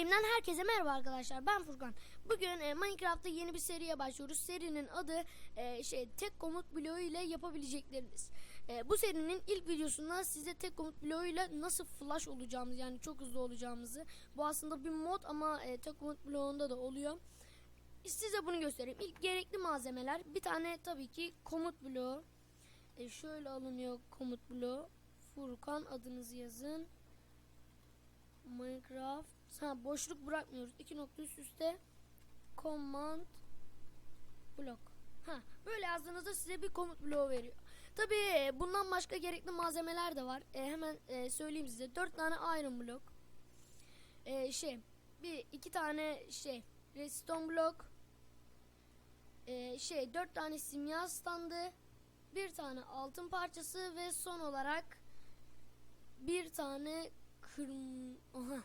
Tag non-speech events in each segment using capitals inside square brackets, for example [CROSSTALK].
Game'den herkese merhaba arkadaşlar. Ben Furkan. Bugün e, Minecraft'ta yeni bir seriye başlıyoruz. Serinin adı e, şey tek komut bloğu ile yapabilecekleriniz. E, bu serinin ilk videosunda size tek komut bloğu ile nasıl flash olacağımız yani çok hızlı olacağımızı. Bu aslında bir mod ama e, tek komut bloğunda da oluyor. Size bunu göstereyim. İlk gerekli malzemeler bir tane tabii ki komut bloğu. E, şöyle alınıyor komut bloğu. Furkan adınızı yazın. Minecraft. Ha boşluk bırakmıyoruz. İki nokta üst üste command blok. Ha böyle yazdığınızda size bir komut bloğu veriyor. Tabii e, bundan başka gerekli malzemeler de var. E, hemen e, söyleyeyim size. Dört tane iron blok. E, şey bir iki tane şey redstone blok. E, şey dört tane simya standı. Bir tane altın parçası ve son olarak bir tane kırm Aha,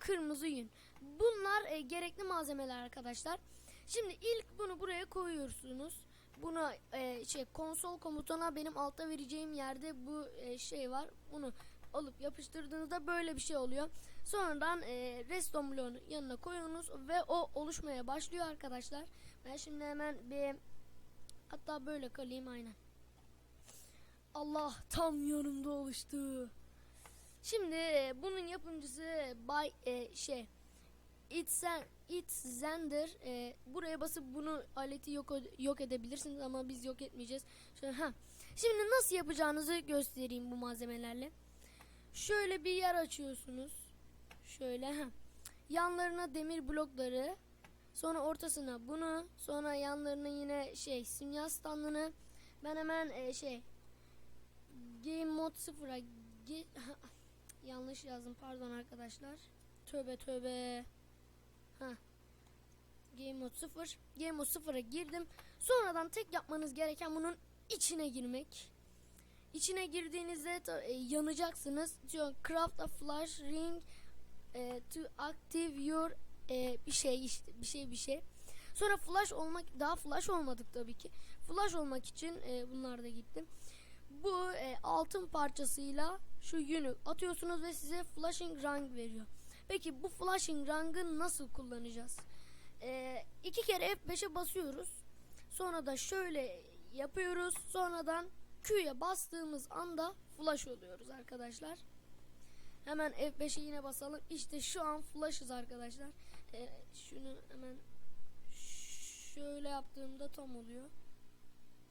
kırmızı yün. Bunlar e, gerekli malzemeler arkadaşlar. Şimdi ilk bunu buraya koyuyorsunuz. Buna e, şey konsol komutuna benim altta vereceğim yerde bu e, şey var. Bunu alıp yapıştırdığınızda böyle bir şey oluyor. Sonradan e, redstone bloğunu yanına koyuyorsunuz ve o oluşmaya başlıyor arkadaşlar. Ben şimdi hemen bir hatta böyle kalayım aynen. Allah tam yanımda oluştu. Şimdi e, bunun yapımcısı Bay e, şey It's It's Zender e, buraya basıp bunu aleti yok yok edebilirsiniz ama biz yok etmeyeceğiz. Şöyle, ha. Şimdi nasıl yapacağınızı göstereyim bu malzemelerle. Şöyle bir yer açıyorsunuz. Şöyle ha. Yanlarına demir blokları, sonra ortasına bunu, sonra yanlarına yine şey simya standını. Ben hemen e, şey Game Mode 0'a ge- [LAUGHS] Yanlış yazdım pardon arkadaşlar. Tövbe tövbe. Ha. Game mode 0. Game mode 0'a girdim. Sonradan tek yapmanız gereken bunun içine girmek. İçine girdiğinizde e, yanacaksınız. Diyor craft a flash ring e, to active your e, bir şey işte bir şey bir şey. Sonra flash olmak daha flash olmadık tabii ki. Flash olmak için e, bunlar da gittim. Bu e, altın parçasıyla şu yünü atıyorsunuz ve size flashing rang veriyor. Peki bu flashing rangı nasıl kullanacağız? E, iki kere F5'e basıyoruz. Sonra da şöyle yapıyoruz. Sonradan Q'ya bastığımız anda flash oluyoruz arkadaşlar. Hemen F5'e yine basalım. İşte şu an flash'ız arkadaşlar. E, şunu hemen şöyle yaptığımda tam oluyor.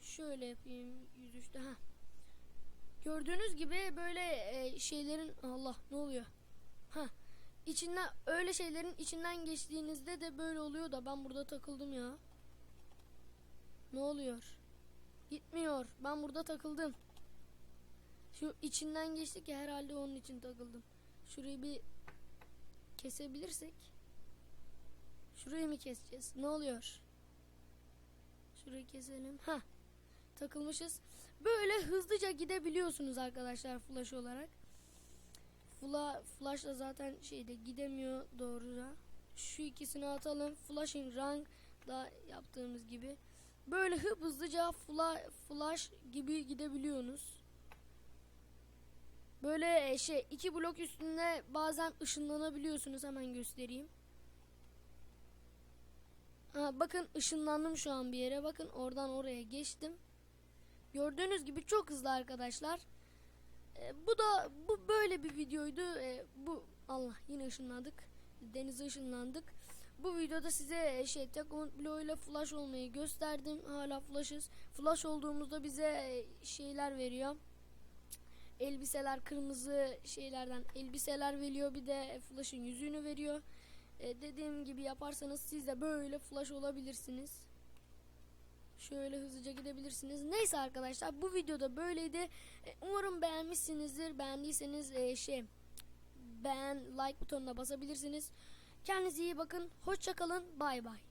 Şöyle yapayım 103'te. Ha. Gördüğünüz gibi böyle e, şeylerin Allah ne oluyor? Ha. İçinden öyle şeylerin içinden geçtiğinizde de böyle oluyor da ben burada takıldım ya. Ne oluyor? Gitmiyor. Ben burada takıldım. Şu içinden geçtik ya herhalde onun için takıldım. Şurayı bir kesebilirsek. Şurayı mı keseceğiz? Ne oluyor? Şurayı keselim. Ha takılmışız. Böyle hızlıca gidebiliyorsunuz arkadaşlar flash olarak. Fla, flashla zaten şeyde gidemiyor doğruca. Şu ikisini atalım. Flashing rank da yaptığımız gibi. Böyle hıp hızlıca fla, flash gibi gidebiliyorsunuz. Böyle şey iki blok üstünde bazen ışınlanabiliyorsunuz hemen göstereyim. Ha, bakın ışınlandım şu an bir yere. Bakın oradan oraya geçtim. Gördüğünüz gibi çok hızlı arkadaşlar. E, bu da bu böyle bir videoydu. E, bu Allah yine ışınlandık. Denize ışınlandık. Bu videoda size e, şey tek bloğuyla flash olmayı gösterdim. Hala flash'ız. Flash olduğumuzda bize e, şeyler veriyor. Elbiseler kırmızı şeylerden elbiseler veriyor. Bir de flash'ın yüzüğünü veriyor. E, dediğim gibi yaparsanız siz de böyle flash olabilirsiniz. Şöyle hızlıca gidebilirsiniz. Neyse arkadaşlar bu videoda böyleydi. E, umarım beğenmişsinizdir. Beğendiyseniz e, şey beğen like butonuna basabilirsiniz. Kendinize iyi bakın. Hoşçakalın. Bay bay.